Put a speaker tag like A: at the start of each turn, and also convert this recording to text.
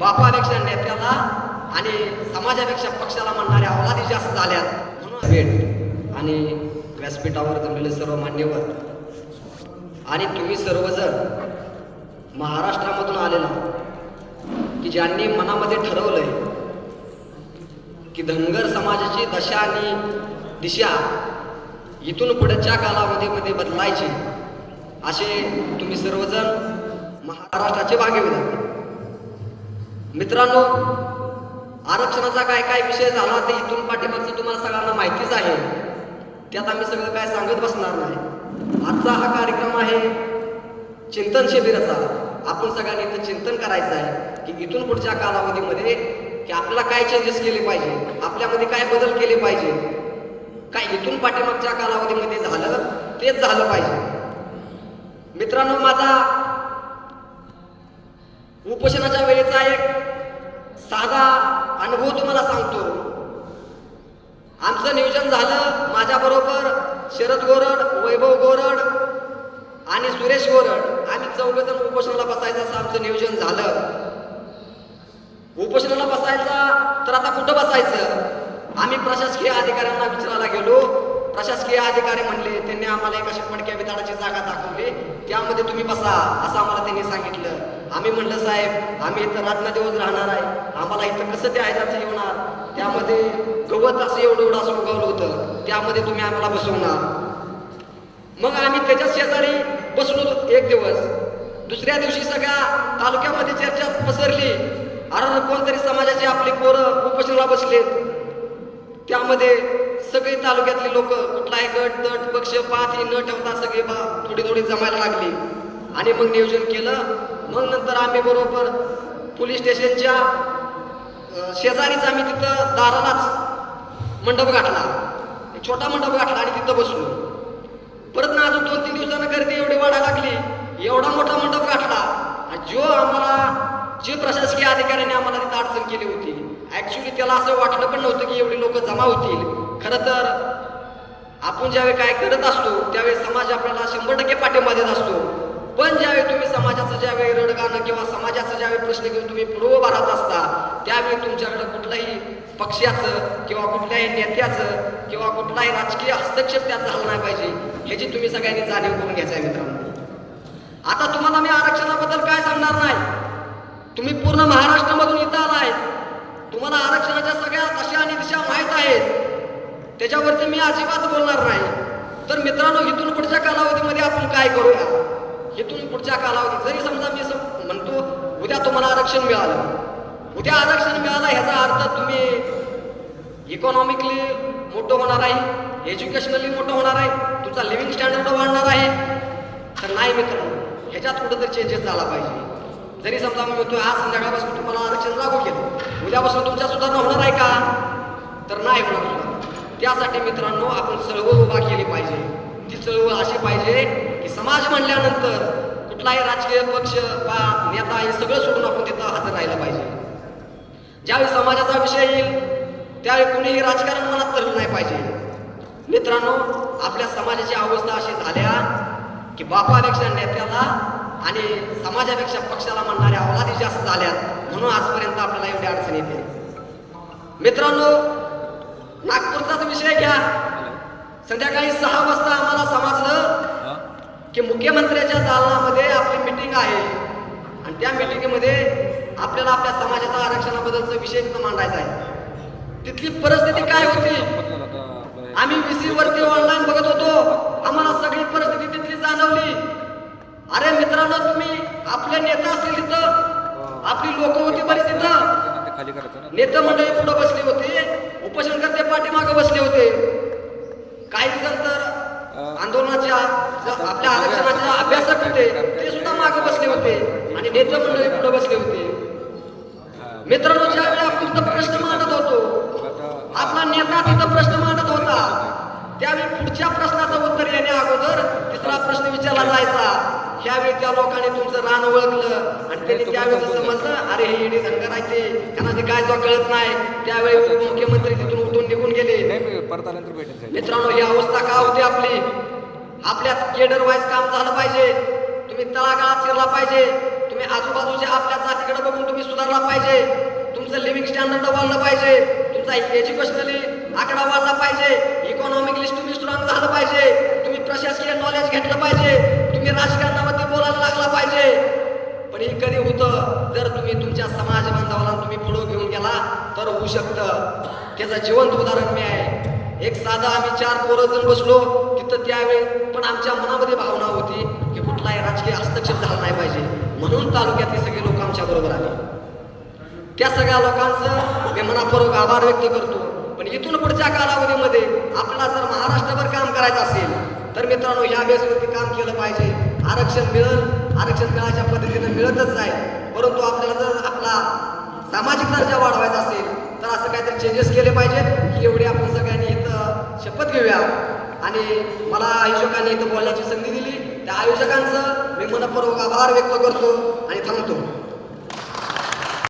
A: बापापेक्षा नेत्याला आणि समाजापेक्षा पक्षाला म्हणणाऱ्या अवलादी जास्त झाल्यात. म्हणून भेट आणि व्यासपीठावर जमलेले सर्व मान्यवर आणि तुम्ही सर्वजण महाराष्ट्रामधून आलेला की ज्यांनी मनामध्ये ठरवलंय की धनगर समाजाची दशा आणि दिशा इथून पुढच्या कालावधीमध्ये बदलायची असे तुम्ही सर्वजण महाराष्ट्राचे भाग्यविधाते मित्रांनो आरक्षणाचा काय काय विषय झाला ते इथून पाठीमागचं तुम्हाला सगळ्यांना माहितीच आहे. त्यात आम्ही सगळं काय सांगत बसणार नाही. आजचा हा कार्यक्रम आहे चिंतन शिबिराचा. आपण सगळ्यांनी इथं चिंतन करायचं आहे की इथून पुढच्या कालावधीमध्ये की आपला काय चेंजेस केले पाहिजे आपल्यामध्ये काय बदल केले पाहिजे काय इथून पाठीमागच्या कालावधीमध्ये झालं तेच झालं पाहिजे. मित्रांनो माझा उपोषणाच्या वेळेचा एक साधा अनुभव तुम्हाला सांगतो. आमचं नियोजन झालं माझ्याबरोबर शरद गोरड वैभव गोरड आणि सुरेश गोरड. आम्ही चौघजण उपोषणाला बसायचं असं आमचं नियोजन झालं. उपोषणाला बसायचा तर आता कुठं बसायचं? आम्ही प्रशासकीय अधिकाऱ्यांना विचारायला गेलो. प्रशासकीय अधिकारी म्हणले त्यांनी आम्हाला एक अशी पडक्या विधानाची जागा दाखवली. त्यामध्ये तुम्ही बसा असं आम्हाला त्यांनी सांगितलं. आम्ही म्हणलं साहेब आम्ही इथं रात्र दिवस राहणार आहे. आम्हाला इथं कसं ते आयदाचं येणार? त्यामध्ये गवत असं एवढं एवढं असं उगवलं होतं. त्यामध्ये तुम्ही आम्हाला बसवणार. मग आम्ही त्याच्या शेजारी बसलो एक दिवस. दुसऱ्या दिवशी सगळ्या तालुक्यामध्ये चर्चा पसरली. अरे कोणतरी समाजाचे आपले पोरं उपोषणाला बसलेत. त्यामध्ये सगळे तालुक्यातले लोक कुठलाही गट तट पक्ष पात हे न ठेवता सगळे बा थोडी थोडी जमायला लागली. आणि मग नियोजन केलं. मग नंतर आम्ही बरोबर पोलीस स्टेशनच्या शेजारीच आम्ही तिथं दारालाच मंडप गाठला. छोटा मंडप गाठला आणि तिथं बसलो. परत ना अजून दोन तीन दिवसानं गर्दी एवढी वाढायला लागली. एवढा मोठा मंडप गाठला. आणि जो आम्हाला जे प्रशासकीय अधिकाऱ्यांनी आम्हाला तिथं अडचण केली होती ऍक्च्युली त्याला असं वाटलं पण नव्हतं की एवढी लोक जमा होतील. खरं तर आपण ज्यावेळी काय करत असतो त्यावेळी समाज आपल्याला शंभर टक्के पाठिंबा देत असतो. पण ज्यावेळी तुम्ही समाजाचं ज्यावेळी रडगाणं किंवा समाजाचं ज्यावेळी प्रश्न घेऊन तुम्ही पुढे उभा राहत असता त्यावेळी तुमच्याकडे कुठल्याही पक्षाचं किंवा कुठल्याही नेत्याचं किंवा कुठलाही राजकीय हस्तक्षेप त्यात झाला नाही पाहिजे ह्याची तुम्ही सगळ्यांनी जाणीव करून घ्यायचं आहे मित्रांनो. आता तुम्हाला मी आरक्षणाबद्दल काय सांगणार नाही. तुम्ही पूर्ण महाराष्ट्रामधून इथं आलाय. तुम्हाला आरक्षणाच्या सगळ्या दशा आणि दिशा माहीत आहेत. त्याच्यावरती मी अजिबात बोलणार नाही. तर मित्रांनो इथून पुढच्या कालावधीमध्ये आपण काय करूया? इथून पुढच्या कालावधी जरी समजा मी सम- म्हणतो उद्या तुम्हाला आरक्षण मिळालं. उद्या आरक्षण मिळालं ह्याचा अर्थ तुम्ही इकॉनॉमिकली मोठं होणार आहे एज्युकेशनली मोठं होणार आहे तुमचा लिव्हिंग स्टँडर्ड वाढणार आहे. तर नाही मित्रांनो ह्याच्यात कुठंतरी चेंजेस झाला पाहिजे. जरी समजा मी म्हणतो आज संध्याकाळपासून तुम्हाला आरक्षण लागू केलं. उद्यापासून तुमच्या सुधारणा होणार आहे का? तर नाही होणार सुधारणा. त्यासाठी मित्रांनो आपण चळवळ उभा केली पाहिजे. ती चळवळ अशी पाहिजे की समाज म्हणल्यानंतर कुठलाही राजकीय पक्ष वा नेता हे सगळं सोडून आपण तिथं हजर राहिलं पाहिजे. ज्यावेळी समाजाचा विषय येईल त्यावेळी कुणीही राजकारण मनात धरलं नाही पाहिजे. मित्रांनो आपल्या समाजाची अवस्था अशी झाल्या की बापापेक्षा नेत्याला आणि समाजापेक्षा पक्षाला म्हणणाऱ्या अवलादी जास्त झाल्यात म्हणून आजपर्यंत आपल्याला एवढी अडचण येते. मित्रांनो नागपूरचाच विषय घ्या. संध्याकाळी सहा वाजता आम्हाला समजलं की मुख्यमंत्र्याच्या दालनामध्ये आपली मिटिंग आहे. आणि त्या मिटिंगमध्ये आपल्याला आपल्या समाजाचा आरक्षणाबद्दलचा विषय मांडायचा आहे. तिथली परिस्थिती काय होती? आम्ही व्हीसी वरती ऑनलाईन बघत होतो. आम्हाला सगळी परिस्थिती तिथली जाणवली. अरे मित्रांनो तुम्ही आपले नेता असतील तिथं. आपली लोक होती बरीच तिथं. नेते मंडळी पुढे बसले उपोषणकर्ते पाठीमागे बसले होते. काही जण तर आंदोलनाच्या आपल्या आरक्षणाच्या अभ्यासक होते ते सुद्धा मागे बसले होते आणि नेते मंडळी पुढे बसले होते. मित्रांनो ज्यावेळी आपण प्रश्न मांडत होतो आपला नेता तिथं प्रश्न मांडत होता त्यावेळी पुढच्या प्रश्नाचं उत्तर येण्या अगोदर तिसरा प्रश्न विचारला जायचा. ह्यावेळी त्या लोकांनी तुमचं रान ओळखलं. आणि त्यांनी त्यावेळी समजलं अरे हे ईडी धनगर आहे ते त्यांना ते काय तो कळत नाही त्यावेळी उपमुख्यमंत्री तिथून उठून निघून गेले.
B: नाही मी परत आल्यानंतर भेटेल
A: मित्रांनो ही अवस्था का होती आपली? आपल्यात केडर वाईज काम झालं पाहिजे. तुम्ही तळागाळात शिरला पाहिजे. तुम्ही तुम्ही आजूबाजूच्या आपल्या जातीकडे बघून तुम्ही सुधारला पाहिजे. तुमचं लिव्हिंग स्टँडर्ड वाढलं पाहिजे. तुमचा एज्युकेशनली आकडा वाढला पाहिजे. इकॉनॉमिकली तुम्ही स्ट्रॉंग झालं पाहिजे. तुम्ही प्रशासकीय नॉलेज घेतलं पाहिजे. तुम्ही राजकारणामध्ये बोलायला लागला पाहिजे. पण हे कधी होतं? जर तुम्ही तुमच्या समाज बांधवाला तुम्ही पुढं घेऊन गेला तर होऊ शकतं. त्याचं जिवंत उदाहरण मी आहे. एक साधा आम्ही चार पोरं जण बसलो तिथं त्यावेळी पण आमच्या मनामध्ये भावना होती की कुठलाही राजकीय हस्तक्षेप झाला नाही पाहिजे. म्हणून तालुक्यातले सगळे लोक आमच्या बरोबर आले. त्या सगळ्या लोकांचं मी मनापूर्वक आभार व्यक्त करतो. पण इथून पुढच्या कालावधीमध्ये आपल्याला जर महाराष्ट्रभर काम करायचं असेल तर मित्रांनो ह्या बेसवरती काम केलं पाहिजे. आरक्षण मिळेल आरक्षण मिळायच्या पद्धतीनं मिळतच आहे परंतु आपल्याला जर आपला सामाजिक दर्जा वाढवायचा असेल तर असं काहीतरी चेंजेस केले पाहिजेत की एवढी आपण सगळ्यांनी इथं शपथ घेऊया. आणि मला आयोजकांनी इथं बोलण्याची संधी दिली. त्या आयोजकांचं मी मनपूर्वक आभार व्यक्त करतो आणि थांबतो.